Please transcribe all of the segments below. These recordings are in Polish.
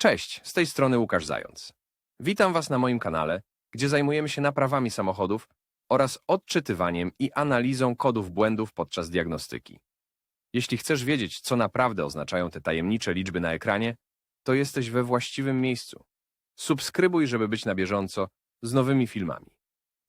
Cześć, z tej strony Łukasz Zając. Witam Was na moim kanale, gdzie zajmujemy się naprawami samochodów oraz odczytywaniem i analizą kodów błędów podczas diagnostyki. Jeśli chcesz wiedzieć, co naprawdę oznaczają te tajemnicze liczby na ekranie, to jesteś we właściwym miejscu. Subskrybuj, żeby być na bieżąco z nowymi filmami.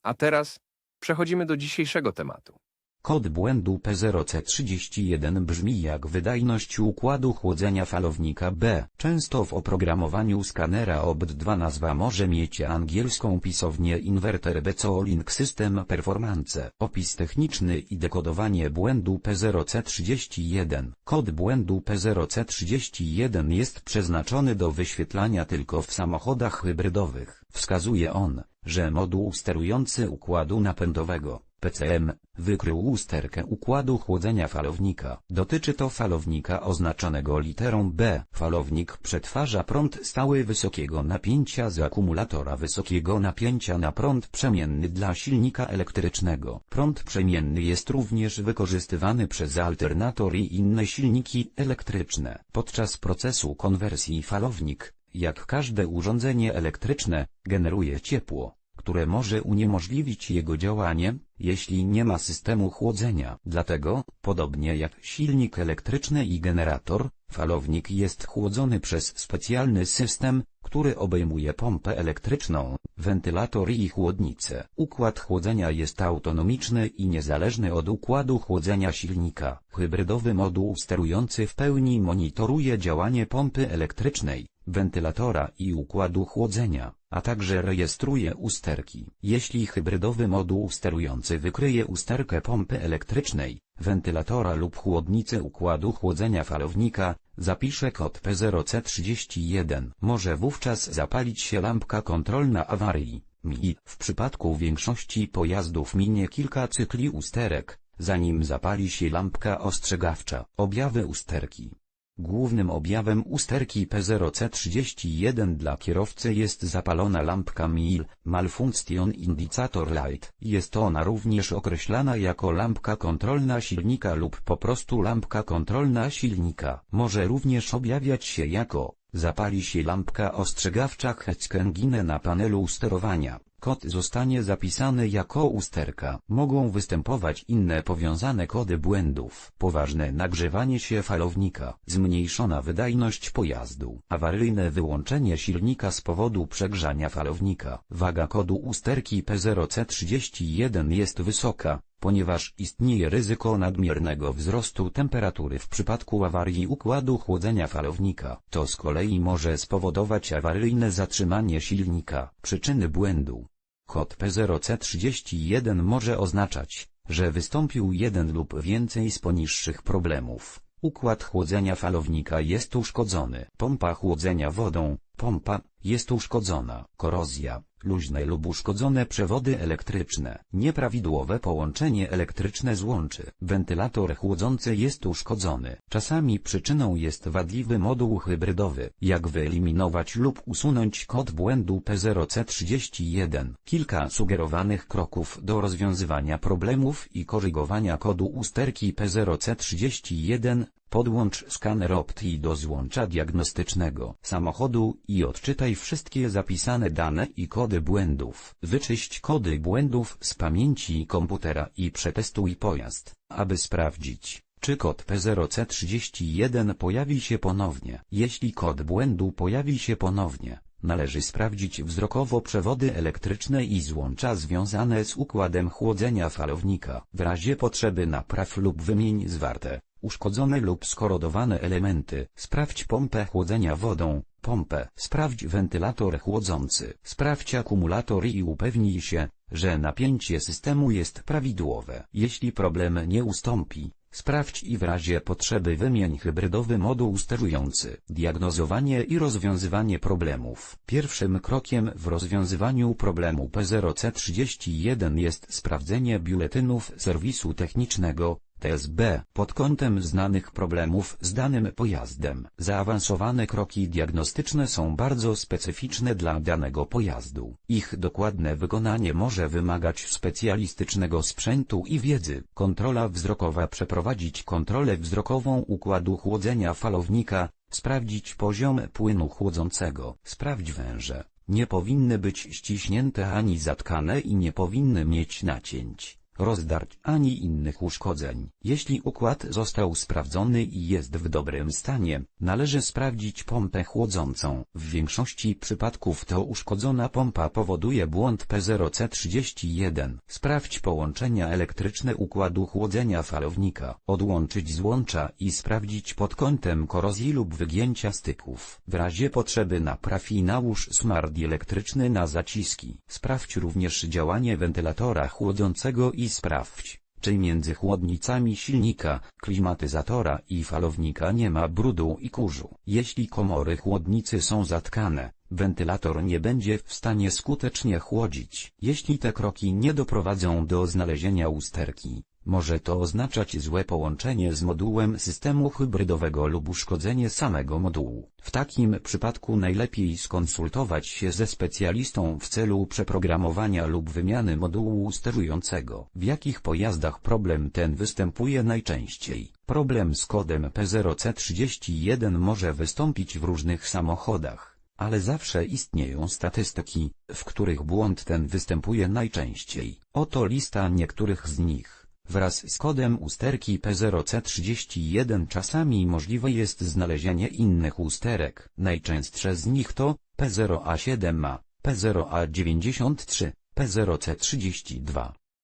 A teraz przechodzimy do dzisiejszego tematu. Kod błędu P0C31 brzmi jak wydajność układu chłodzenia falownika B. Często w oprogramowaniu skanera OBD2 nazwa może mieć angielską pisownię Inverter BCO Link System Performance. Opis techniczny i dekodowanie błędu P0C31. Kod błędu P0C31 jest przeznaczony do wyświetlania tylko w samochodach hybrydowych. Wskazuje on, że moduł sterujący układu napędowego PCM, wykrył usterkę układu chłodzenia falownika. Dotyczy to falownika oznaczonego literą B. Falownik przetwarza prąd stały wysokiego napięcia z akumulatora wysokiego napięcia na prąd przemienny dla silnika elektrycznego. Prąd przemienny jest również wykorzystywany przez alternator i inne silniki elektryczne. Podczas procesu konwersji falownik, jak każde urządzenie elektryczne, generuje ciepło które może uniemożliwić jego działanie, jeśli nie ma systemu chłodzenia. Dlatego, podobnie jak silnik elektryczny i generator, falownik jest chłodzony przez specjalny system, który obejmuje pompę elektryczną, wentylator i chłodnicę. Układ chłodzenia jest autonomiczny i niezależny od układu chłodzenia silnika. Hybrydowy moduł sterujący w pełni monitoruje działanie pompy elektrycznej, wentylatora i układu chłodzenia, a także rejestruje usterki. Jeśli hybrydowy moduł sterujący wykryje usterkę pompy elektrycznej, wentylatora lub chłodnicy układu chłodzenia falownika, zapisze kod P0C31. Może wówczas zapalić się lampka kontrolna awarii. MI. W przypadku większości pojazdów minie kilka cykli usterek, zanim zapali się lampka ostrzegawcza. Objawy usterki Głównym objawem usterki P0C31 dla kierowcy jest zapalona lampka MIL, Malfunction Indicator Light. Jest ona również określana jako lampka kontrolna silnika lub po prostu lampka kontrolna silnika. Może również objawiać się jako zapali się lampka ostrzegawcza Hetzkengine na panelu sterowania. Kod zostanie zapisany jako usterka. Mogą występować inne powiązane kody błędów. Poważne nagrzewanie się falownika. Zmniejszona wydajność pojazdu. Awaryjne wyłączenie silnika z powodu przegrzania falownika. Waga kodu usterki P0C31 jest wysoka, ponieważ istnieje ryzyko nadmiernego wzrostu temperatury w przypadku awarii układu chłodzenia falownika. To z kolei może spowodować awaryjne zatrzymanie silnika. Przyczyny błędu. Kod P0C31 może oznaczać, że wystąpił jeden lub więcej z poniższych problemów. Układ chłodzenia falownika jest uszkodzony. Pompa chłodzenia wodą, pompa, jest uszkodzona. Korozja, luźne lub uszkodzone przewody elektryczne. Nieprawidłowe połączenie elektryczne złączy. Wentylator chłodzący jest uszkodzony. Czasami przyczyną jest wadliwy moduł hybrydowy. Jak wyeliminować lub usunąć kod błędu P0C31? Kilka sugerowanych kroków do rozwiązywania problemów i korygowania kodu usterki P0C31 Podłącz skaner Opti do złącza diagnostycznego samochodu i odczytaj wszystkie zapisane dane i kody błędów. Wyczyść kody błędów z pamięci komputera i przetestuj pojazd, aby sprawdzić, czy kod P0C31 pojawi się ponownie. Jeśli kod błędu pojawi się ponownie, należy sprawdzić wzrokowo przewody elektryczne i złącza związane z układem chłodzenia falownika. W razie potrzeby napraw lub wymień zwarte uszkodzone lub skorodowane elementy. Sprawdź pompę chłodzenia wodą, pompę. Sprawdź wentylator chłodzący. Sprawdź akumulator i upewnij się, że napięcie systemu jest prawidłowe. Jeśli problem nie ustąpi, Sprawdź i w razie potrzeby wymień hybrydowy moduł sterujący. Diagnozowanie i rozwiązywanie problemów. Pierwszym krokiem w rozwiązywaniu problemu P0C31 jest sprawdzenie biuletynów serwisu technicznego, TSB pod kątem znanych problemów z danym pojazdem. Zaawansowane kroki diagnostyczne są bardzo specyficzne dla danego pojazdu. Ich dokładne wykonanie może wymagać specjalistycznego sprzętu i wiedzy. Kontrola wzrokowa przeprowadzić kontrolę wzrokową układu chłodzenia falownika, sprawdzić poziom płynu chłodzącego. Sprawdź węże. Nie powinny być ściśnięte ani zatkane i nie powinny mieć nacięć rozdarć ani innych uszkodzeń. Jeśli układ został sprawdzony i jest w dobrym stanie, należy sprawdzić pompę chłodzącą. W większości przypadków to uszkodzona pompa powoduje błąd P0C31. Sprawdź połączenia elektryczne układu chłodzenia falownika. Odłączyć złącza i sprawdzić pod kątem korozji lub wygięcia styków. W razie potrzeby napraw i nałóż smart elektryczny na zaciski. Sprawdź również działanie wentylatora chłodzącego i sprawdź, czy między chłodnicami silnika, klimatyzatora i falownika nie ma brudu i kurzu. Jeśli komory chłodnicy są zatkane, wentylator nie będzie w stanie skutecznie chłodzić. Jeśli te kroki nie doprowadzą do znalezienia usterki, może to oznaczać złe połączenie z modułem systemu hybrydowego lub uszkodzenie samego modułu. W takim przypadku najlepiej skonsultować się ze specjalistą w celu przeprogramowania lub wymiany modułu sterującego. W jakich pojazdach problem ten występuje najczęściej? Problem z kodem P0C31 może wystąpić w różnych samochodach ale zawsze istnieją statystyki, w których błąd ten występuje najczęściej. Oto lista niektórych z nich. Wraz z kodem usterki P0C31 czasami możliwe jest znalezienie innych usterek. Najczęstsze z nich to P0A7A, P0A93, P0C32,